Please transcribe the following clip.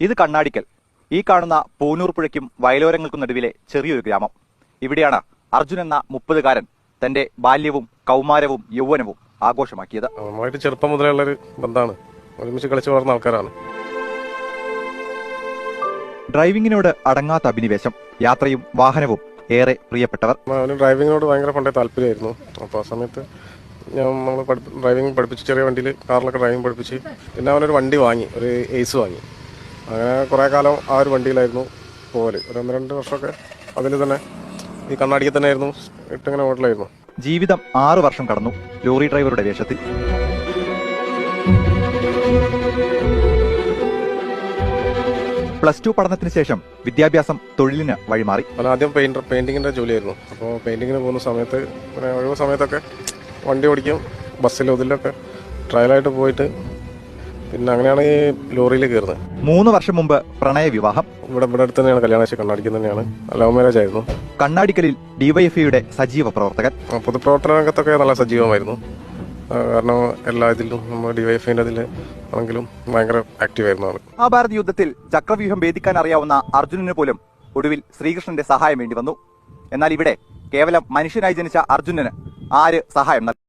ഇത് കണ്ണാടിക്കൽ. ഈ കാണുന്ന പൂനൂർ പുഴയ്ക്കും വയലോരങ്ങൾക്കും നടുവിലെ ചെറിയൊരു ഗ്രാമം. ഇവിടെയാണ് അർജുൻ എന്ന മുപ്പതുകാരൻ തന്റെ ബാല്യവും കൗമാരവും യൗവനവും ആഘോഷമാക്കിയത്. നമ്മളായിട്ട് ചെറുപ്പം മുതലുള്ളൊരു ബന്ധമാണ് ഒരുമിച്ച് കളിച്ചു വളർന്ന ആൾക്കാരാണ്. ഡ്രൈവിംഗിനോട് അടങ്ങാത്ത അഭിനിവേശം യാത്രയും വാഹനവും ഏറെ പ്രിയപ്പെട്ടവർ. അവന് ഡ്രൈവിങ്ങിനോട് ഭയങ്കര പണ്ടേ താല്പര്യമായിരുന്നു. അപ്പോൾ ആ സമയത്ത് ഞാൻ നമ്മൾ ഡ്രൈവിംഗ് പഠിപ്പിച്ച് ചെറിയ വണ്ടിയിൽ കാറിലൊക്കെ ഡ്രൈവിംഗ് പഠിപ്പിച്ച് പിന്നെ അവനൊരു വണ്ടി വാങ്ങി ഒരു എയ്സ് വാങ്ങി. അങ്ങനെ കുറേ കാലം ആ ഒരു വണ്ടിയിലായിരുന്നു പോകൽ ഒരു ഒന്ന് രണ്ട് വർഷമൊക്കെ അതിൽ തന്നെ ഈ കണ്ണാടിക്ക് തന്നെ ആയിരുന്നു ഇട്ടിങ്ങനെ ഓടലായിരുന്നു ജീവിതം ആറു വർഷം കടന്നു ലോറി ഡ്രൈവറുടെ വേഷത്തിൽ. പ്ലസ് ടു പഠനത്തിന് ശേഷം വിദ്യാഭ്യാസം തൊഴിലിന് വഴിമാറി. അവൻ ആദ്യം പെയിന്റർ പെയിന്റിങ്ങിന്റെ ജോലിയായിരുന്നു. അപ്പോൾ പെയിന്റിങ്ങിന് പോകുന്ന സമയത്ത് പിന്നെ ഒഴിവ് സമയത്തൊക്കെ വണ്ടി ഓടിക്കും ബസ്സിലും ഇതിലൊക്കെ ട്രയലായിട്ട് പോയിട്ട് പിന്നെ അങ്ങനെയാണ് ഈ ലോറിയിൽ കയറുന്നത് മൂന്ന് വർഷം മുമ്പ് പ്രണയ വിവാഹം. ഇവിടെ ഇവിടെ അടുത്ത് തന്നെയാണ് കല്യാണാശി കണ്ണാടിക്കുന്ന തന്നെയാണ്. ലവ് മാരേജ് ആയിരുന്നു. കണ്ണാടിക്കലിൽ ഡിവൈഎഫ്ഐയുടെ സജീവ പ്രവർത്തകൻ. പൊതുപ്രവർത്തന രംഗത്തൊക്കെ നല്ല സജീവമായിരുന്നു. കാരണം എല്ലാ ഇതിലും നമ്മൾ ഡിവൈഎഫ്ഐന്റെ ഇതിൽ ആണെങ്കിലും ഭയങ്കര ആക്റ്റീവ് ആയിരുന്നു ആൾ. മഹാഭാരത യുദ്ധത്തിൽ ചക്രവ്യൂഹം ഭേദിക്കാൻ അറിയാവുന്ന അർജുനന് പോലും ഒടുവിൽ ശ്രീകൃഷ്ണന്റെ സഹായം വേണ്ടി വന്നു. എന്നാൽ ഇവിടെ കേവലം മനുഷ്യനായി ജനിച്ച അർജുനന് ആര് സഹായം നൽകി?